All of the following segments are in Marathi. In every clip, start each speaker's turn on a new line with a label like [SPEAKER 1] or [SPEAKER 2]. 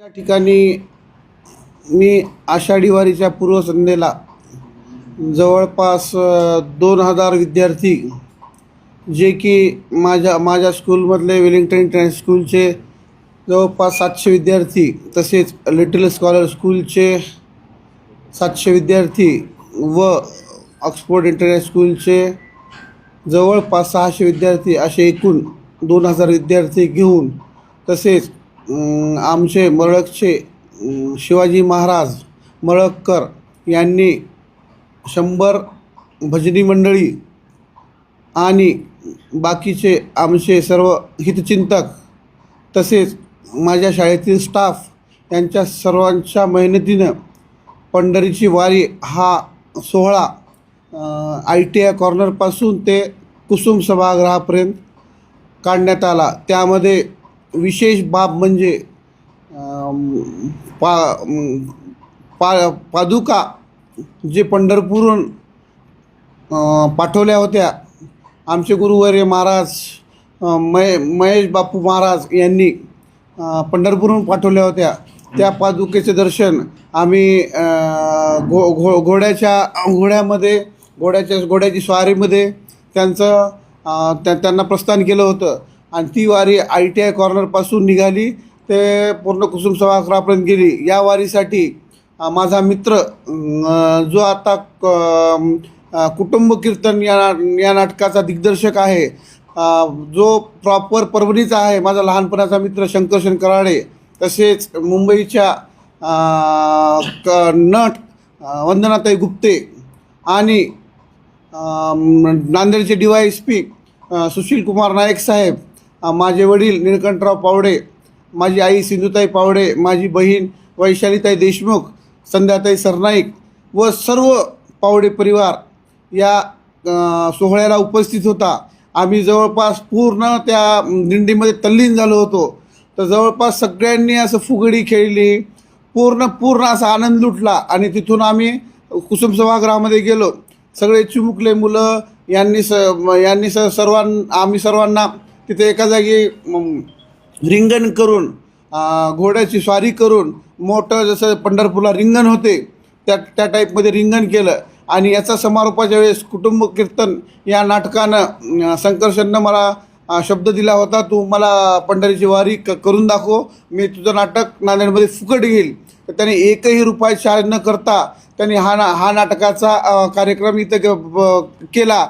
[SPEAKER 1] या ठिकाणी मी आषाढी वारीच्या पूर्वसंध्येला जवळपास दोन हजार विद्यार्थी जे की माझ्या माझ्या स्कूलमधले वेलिंग्टन इंटरनॅशनल स्कूलचे जवळपास सातशे विद्यार्थी तसेच लिटल स्कॉलर स्कूलचे सातशे विद्यार्थी व ऑक्सफोर्ड इंटरनॅशनल स्कूलचे जवळपास सहाशे विद्यार्थी असे एकूण दोन हजार विद्यार्थी घेऊन तसेच आमचे मरळकचे शिवाजी महाराज मळककर यांनी शंभर भजनी मंडळी आणि बाकीचे आमचे सर्व हितचिंतक तसेच माझ्या शाळेतील स्टाफ यांच्या सर्वांच्या मेहनतीनं पंढरीची वारी हा सोहळा आय टी आय कॉर्नरपासून ते कुसुम सभागृहापर्यंत काढण्यात आला. त्यामध्ये विशेष बाब म्हणजे पा पा पादुका जे पंढरपूरहून पाठवल्या होत्या. आमचे गुरुवर्य महाराज मय महे महेश बापू महाराज यांनी पंढरपूरहून पाठवल्या होत्या. त्या पादुकेचे दर्शन आम्ही घो घो घोड्याच्या घोड्यामध्ये घोड्याच्या घोड्याची स्वारीमध्ये त्यांचं त्या त्यांना प्रस्थान केलं होतं. आणि ती वारी आय टी आय कॉर्नरपासून निघाली. ते पूर्ण कुसुम सभागृहापर्यंत गेली या वारीसाठी माझा मित्र जो आता कुटुंब कीर्तन या या नाटकाचा दिग्दर्शक आहे जो प्रॉपर परभणीचा आहे माझा लहानपणाचा मित्र शंकरशन कराडे तसेच मुंबईच्या क- नट वंदनाताई गुप्ते आणि नांदेडचे D Y S P Sushil Kumar Naik साहेब माझे वडील निळकंठराव पावडे माझी आई सिंधुताई पावडे माझी बहीण वैशालीताई देशमुख संध्याताई सरनाईक व सर्व पावडे परिवार या सोहळ्याला उपस्थित होता. आम्ही जवळपास पूर्ण त्या दिंडीमध्ये तल्लीन झालो होतो. तर जवळपास सगळ्यांनी असं फुगडी खेळली. पूर्ण पूर्ण असा आनंद लुटला आणि तिथून आम्ही कुसुम सभागृहामध्ये गेलो. सगळे चिमुकले मुलं यांनी स म- यांनी स सर्वां आम्ही सर्वांना तिथे एका जागी रिंगण करून घोड्याची स्वारी करून मोठं जसं पंढरपूरला रिंगण होते त्या त्या टाईपमध्ये रिंगण केलं. आणि याचा समारोपाच्या वेळेस कुटुंब कीर्तन या नाटकानं संकर्षणनं मला शब्द दिला होता तू मला पंढरीची वारी क करून दाखव मी तुझं नाटक नांदेडमध्ये फुकट घेईल. तर त्याने एकही रुपये चार्ज न करता त्यांनी हा ना हा नाटकाचा कार्यक्रम इथं केला.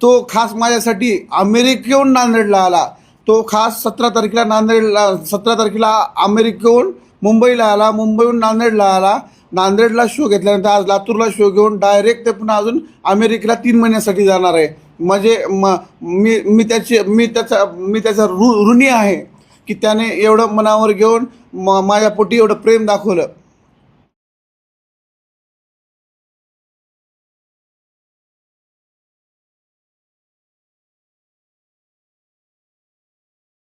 [SPEAKER 1] तो खास माझ्यासाठी अमेरिकेहून नांदेडला आला. तो खास सतरा तारखेला नांदेडला सतरा तारखेला अमेरिकेहून मुंबईला आला. मुंबईहून नांदेडला आला. नांदेडला शो घेतल्यानंतर आज लातूरला शो घेऊन डायरेक्ट ते पुन्हा अजून अमेरिकेला तीन महिन्यासाठी जाणार आहे. म्हणजे म मी मी त्याची मी त्याचा मी त्याचा ऋ ऋणी आहे की त्याने एवढं मनावर घेऊन म माझ्या पोटी एवढं प्रेम दाखवलं.